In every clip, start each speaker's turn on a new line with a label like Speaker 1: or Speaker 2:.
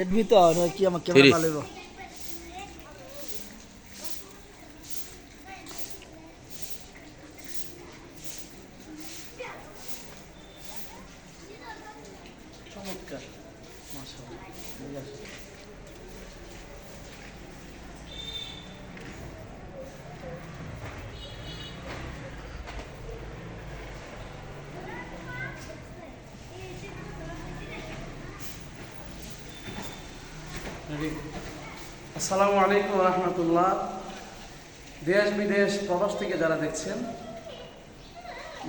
Speaker 1: Redmi তো আর কি আমার ক্যামেরা. ভালো চমৎকার মাশাআল্লাহ
Speaker 2: আসসালামু আলাইকুম রহমতুল্লাহ। দেশ বিদেশ, প্রবাস থেকে যারা দেখছেন,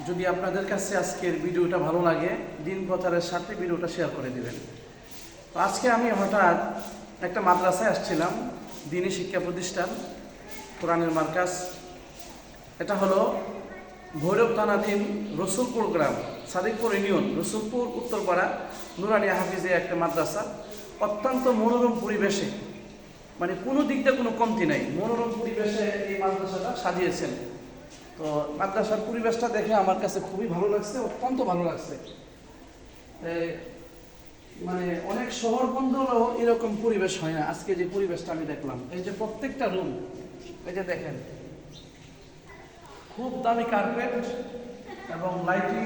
Speaker 2: যদি আপনাদের কাছে আজকের ভিডিওটা ভালো লাগে, দিন প্রচারের সাথে ভিডিওটা শেয়ার করে দিবেন। তো আজকে আমি হঠাৎ একটা মাদ্রাসায় আসছিলাম, দিনী শিক্ষা প্রতিষ্ঠান, কোরআনের মার্কাস এটা হলো ভৈরব থানাধীন রসুলপুর গ্রাম, সাদিকপুর ইউনিয়ন, রসুলপুর উত্তরপাড়া নুরানি হাফিজে একটা মাদ্রাসা। অত্যন্ত মনোরম পরিবেশে মানে কোনো দিক দিয়ে কোনো কমতি নাই। মনোরম পরিবেশে এই মাদ্রাসাটা সাজিয়েছেন। তো মাদ্রাসার পরিবেশটা দেখে আমার কাছে খুবই ভালো লাগছে, অত্যন্ত ভালো লাগছে। মানে অনেক শহর বন্ধুরও এরকম পরিবেশ হয় না। আজকে যে পরিবেশটা আমি দেখলাম, এই যে প্রত্যেকটা রুম এই যে দেখেন, খুব দামি কার্পেট এবং লাইটিং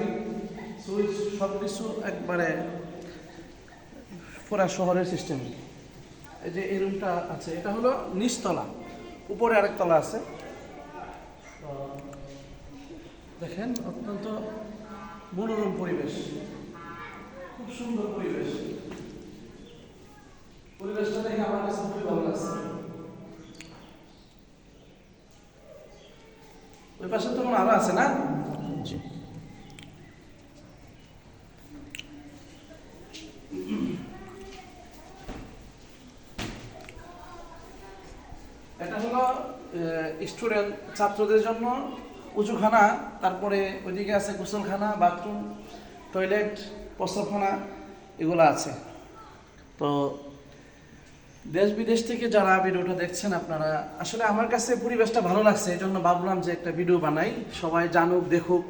Speaker 2: সুইচ সব কিছু একবারে পুরা শহরের সিস্টেম এই যে এই রুমটা আছে, এটা হলো নিচতলা উপরে আরেক তলা আছে। দেখেন, অত্যন্ত মনোরম পরিবেশ। খুব সুন্দর পরিবেশ। পরিবেশটা দেখে আমার কাছে খুবই ভালো লাগছে। ওই পাশে তো মনে আরও আছে না?
Speaker 3: জি
Speaker 2: এটা হলো স্টুডেন্ট ছাত্রদের জন্য উঁচুখানা তারপরে ওইদিকে আছে গোসলখানা বাথরুম টয়লেট প্রস্রাবখানা এগুলো আছে। তো দেশ বিদেশ থেকে যারা ভিডিওটা দেখছেন আপনারা, আসলে আমার কাছে পরিবেশটা ভালো লাগছে এই জন্য ভাবলাম যে একটা ভিডিও বানাই। সবাই জানুক, দেখুক।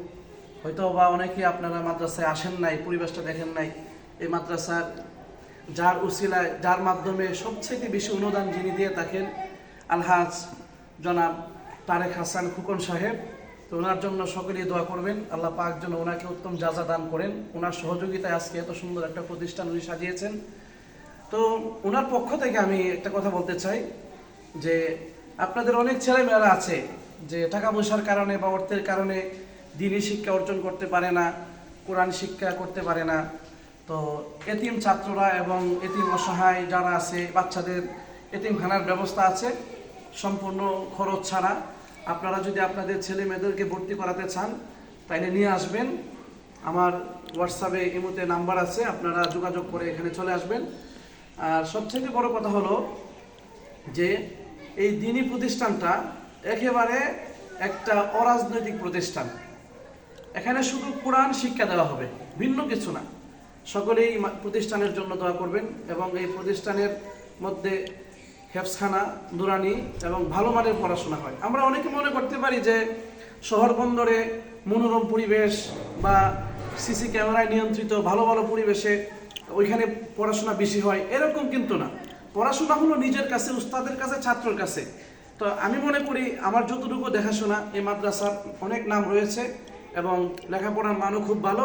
Speaker 2: হয়তো বা অনেকে আপনারা মাদ্রাসায় আসেন নাই, পরিবেশটা দেখেন নাই। এই মাদ্রাসার যার উসিলায়, যার মাধ্যমে সবচেয়ে বেশি অনুদান যিনি দিয়ে থাকেন, আলহাজ জনাব তারেক হাসান খুকন সাহেব, তো ওনার জন্য সকলেই দোয়া করবেন। আল্লাহ পাক যেন ওনাকে উত্তম যাজা দান করেন। ওনার সহযোগিতায় আজকে এত সুন্দর একটা প্রতিষ্ঠান উনি সাজিয়েছেন। তো ওনার পক্ষ থেকে আমি একটা কথা বলতে চাই, যে আপনাদের অনেক ছেলেমেয়েরা আছে যে টাকা পয়সার কারণে বা অর্থের কারণে দিনই শিক্ষা অর্জন করতে পারে না, কোরআন শিক্ষা করতে পারে না। তো এতিম ছাত্ররা এবং এতিম অসহায় যারা আছে, বাচ্চাদের এতিমখানার ব্যবস্থা আছে। সম্পূর্ণ খরচ ছাড়া আপনারা যদি আপনাদের ছেলে মেয়েদেরকে ভর্তি করাতে চান, তাইলে নিয়ে আসবেন। আমার হোয়াটসঅ্যাপে ইমুতে নাম্বার আছে, আপনারা যোগাযোগ করে এখানে চলে আসবেন। আর সবথেকে বড় কথা হলো যে, এই দিনী প্রতিষ্ঠানটা একেবারে একটা অরাজনৈতিক প্রতিষ্ঠান। এখানে শুধু কোরআন শিক্ষা দেওয়া হবে, ভিন্ন কিছু না। সকলেই প্রতিষ্ঠানের জন্য দোয়া করবেন এবং এই প্রতিষ্ঠানের মধ্যে হেফসখানা, দুরানি এবং ভালো মানের পড়াশোনা হয়। আমরা অনেকে মনে করতে পারি যে শহর বন্দরে মনোরম পরিবেশ বা সিসি ক্যামেরায় নিয়ন্ত্রিত ভালো ভালো পরিবেশে ওইখানে পড়াশোনা বেশি হয়, এরকম কিন্তু না। পড়াশোনা হলো নিজের কাছে, উস্তাদের কাছে, ছাত্রের কাছে। তো আমি মনে করি আমার যতটুকু দেখাশোনা, এই মাদ্রাসার অনেক নাম রয়েছে এবং লেখাপড়ার মানও খুব ভালো।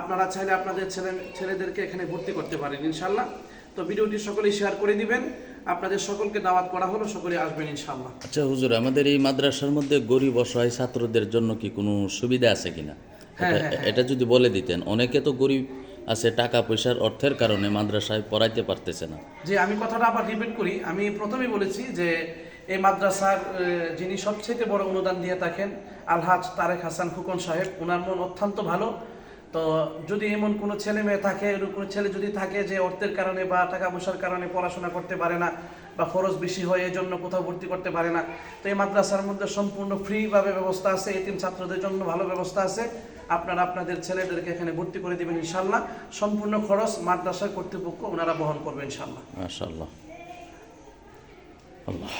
Speaker 2: আপনারা চাইলে আপনাদের ছেলে, ছেলেদেরকে এখানে ভর্তি করতে পারেন ইনশাল্লাহ। তো ভিডিওটি সকলেই শেয়ার করে দিবেন। আপনাদের সকলকে দাওয়াত করা হলো সকলে আসবেন ইনশাল্লাহ
Speaker 3: আচ্ছা হুজুর আমাদের এই মাদ্রাসার মধ্যে গরিব অসহায় ছাত্রদের জন্য কি কোনো সুবিধা আছে কিনা?
Speaker 2: হ্যাঁ,
Speaker 3: এটা-
Speaker 2: হ্যাঁ, হ্যাঁ।
Speaker 3: এটা যদি বলে দিতেন অনেকে তো গরিব আছে টাকা পয়সার অর্থের কারণে মাদ্রাসায় পড়াইতে পারতেছে না।
Speaker 2: যে আমি কথাটা আবার রিপিট করি। আমি প্রথমেই বলেছি যে এই মাদ্রাসার যিনি সবচেয়ে বড় অনুদান দিয়ে থাকেন আলহাজ তারেক হাসান ফুকন সাহেব ওনার মন অত্যন্ত ভালো। তো যদি এমন কোনো ছেলে মেয়ে থাকে এরকম কোনো ছেলে যদি থাকে যে অর্থের কারণে বা টাকা পয়সার কারণে পড়াশোনা করতে পারে না বা খরচ বেশি হয় এই জন্য কোথাও ভর্তি করতে পারে না তো এই মাদ্রাসার মধ্যে সম্পূর্ণ ফ্রিভাবে ব্যবস্থা আছে এতিম ছাত্রদের জন্য ভালো ব্যবস্থা আছে। আপনারা আপনাদের ছেলেদেরকে এখানে ভর্তি করে দেবেন ইনশাল্লাহ সম্পূর্ণ খরচ মাদ্রাসার কর্তৃপক্ষ ওনারা বহন করবে ইনশাল্লাহ
Speaker 3: মাশাআল্লাহ। আল্লাহ.